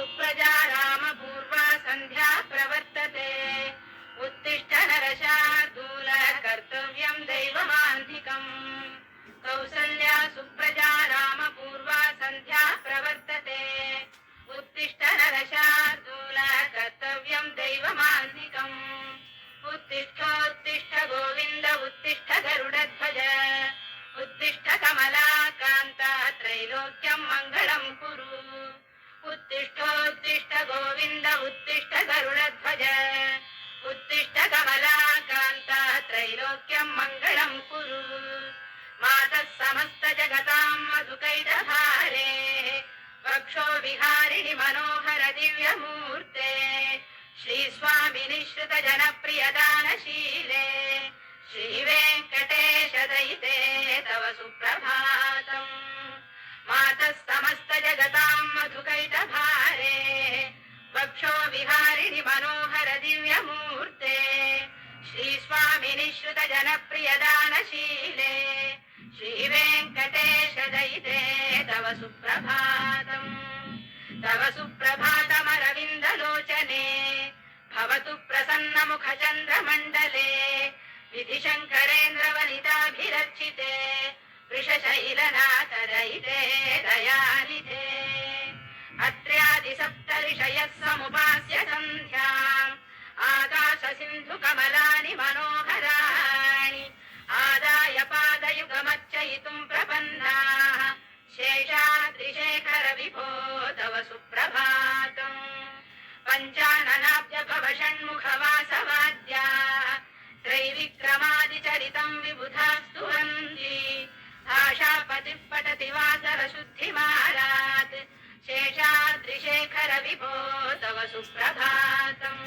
सुप्रजा रामपूर्वा सन्ध्या प्रवर्तते उत्तिष्ठ नरशार्दूल कर्तव्यम् दैवमान्धिकम् कौसल्या सुप्रजा रामपूर्वा सन्ध्या प्रवर्तते उत्तिष्ठ नरशार्दूल कर्तव्यम् दैवमान्धिकम् उत्तिष्ठोत्तिष्ठ गोविन्द उत्तिष्ठ गरुडध्वज उत्तिष्ठ कमलाकान्ता त्रैलोक्यम् मङ्गलम् कुरु गोविन्द उत्तिष्ठ गरुडध्वज उत्तिष्ठ कमलाकान्ता त्रैलोक्यम् मङ्गलम् कुरु मातः समस्त శ్రీస్వామి నిశ్రుత జనప్రియదానశీలే శ్రీ వెంకటేశ దయితే తవ సుప్రభాతం. తవ సుప్రభాతమరవిందలోచనే. భవతు ప్రసన్నముఖ చంద్రమండలే విధి శంకరేంద్ర దయానిధే. అత్ర్యాది సప్త సంధ్యా ఆకాశ సింధు కమలా शेषाद्रिशेखर विभो तव सुप्रभातम् पञ्चाननाब्ज भव षण्मुखवासवाद्याः त्रैविक्रमादिचरितम् विबुधास्तु वन्दी भाषापतिः पठति वासरशुद्धिमारात् शेषाद्रिशेखर विभो तव सुप्रभातम्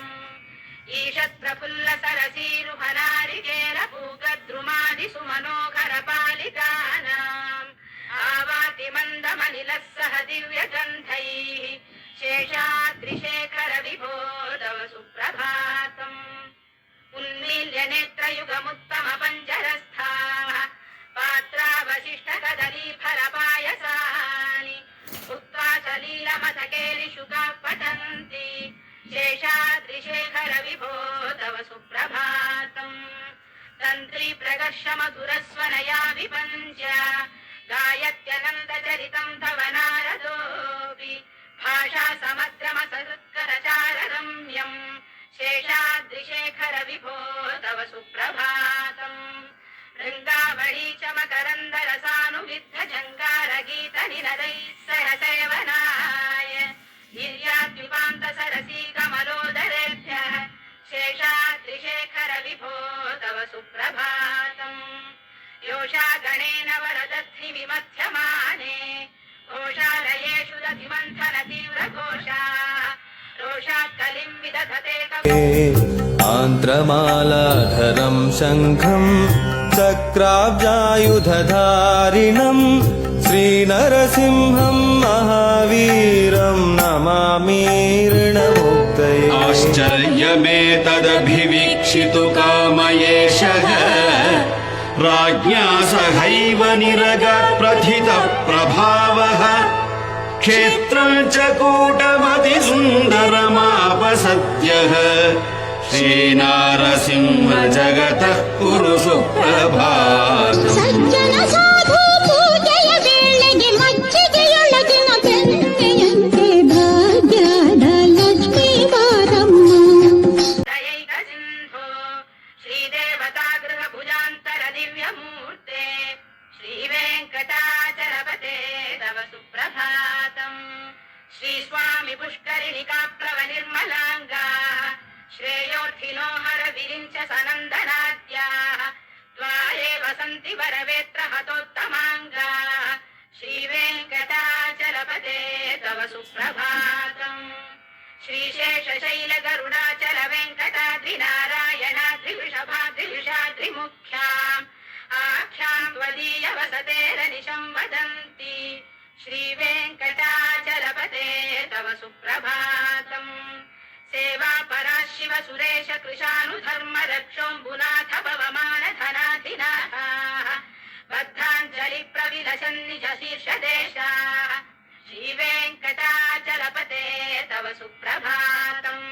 ईषत्प्रफुल्ल सरसीरुहनारिकेल पूगद्रुमादि सुमनोहर पालिकानाम् आवाति मन्दमनिलः सह दिव्यगन्धैः शेषाद्रिशेखर विभो तव सुप्रभातम् उन्मील्य नेत्रयुगमुत्तम पञ्जरस्थाः पात्रावशिष्ट कदली फलपायसानि भुक्त्वा सलीलमथकेलिशुकाः पठन्ति शेषाद्रिशेखर विभो तव सुप्रभातम् तन्त्री प्रकर्ष मधुरस्वनया विपञ्च गायत्यनन्दचरितम् तव नारदोऽपि भाषा समग्रमसत्करचार रम्यम् शेषाद्रिशेखर विभो तव सुप्रभातम् वृन्दावळी च मकरन्दरसानुविद्ध जङ्गारगीत निनदैः सह सेवनाय गिर्याद्विपान्त सरसी कमलोदरेभ्यः शेषाद्रिशेखर विभो तव सुप्रभातम् घोषागणेन वरदस्सि विमत्स्यमाने घोषालयेषु दधिमन्थन तीव्रघोषा रोषाकलिम् विदधते आन्त्रमालाधरम् शङ्खम् चक्राब्जायुधधारिणम् श्रीनरसिंहम् महावीरम् नमामि ऋणमुक्तये। आश्चर्यमेतदभिवीक्षितु कामयेशः। राज्ञा सहैव निरगप्रथितः प्रभावः क्षेत्रम् च कूटमतिसुन्दरमापसद्यः श्रीनारसिंह जगतः कुरु सुप्रभातम् श्रीस्वामि पुष्करिणिकाप्लव निर्मलाङ्गा श्रेयोर्थिनो हर विरिञ्च सनन्दनाद्याः त्वायेव सन्ति वरवेत्र हतोत्तमाङ्गा श्रीवेङ्कटाचलपते तव सुप्रभातम् श्रीशेषशैल गरुडाचल वेङ्कटाद्रिनारायणाद्रिवृषभाद्रिविषाद्रिमुख्याम् आख्याम् त्वदीय वसतेरनिशम् वदन्ति श्रीवेङ्कटाचलपते तव सुप्रभातम् सेवा परा शिव सुरेश कृशानुधर्म रक्षोऽम्बुनाथ पवमान धनाधिनाः बद्धाञ्जलि प्रविलसन् निज शीर्षदेशाः श्रीवेङ्कटाचलपते तव सुप्रभातम्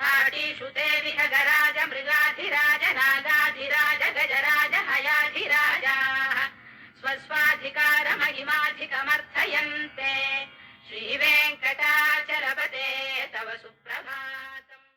घाटीषु ते विहगराज मृगाधिराज नागाधिराज गजराज हयाधिराजाः శ్రీవేంకటాచలపతే తవ సుప్రభా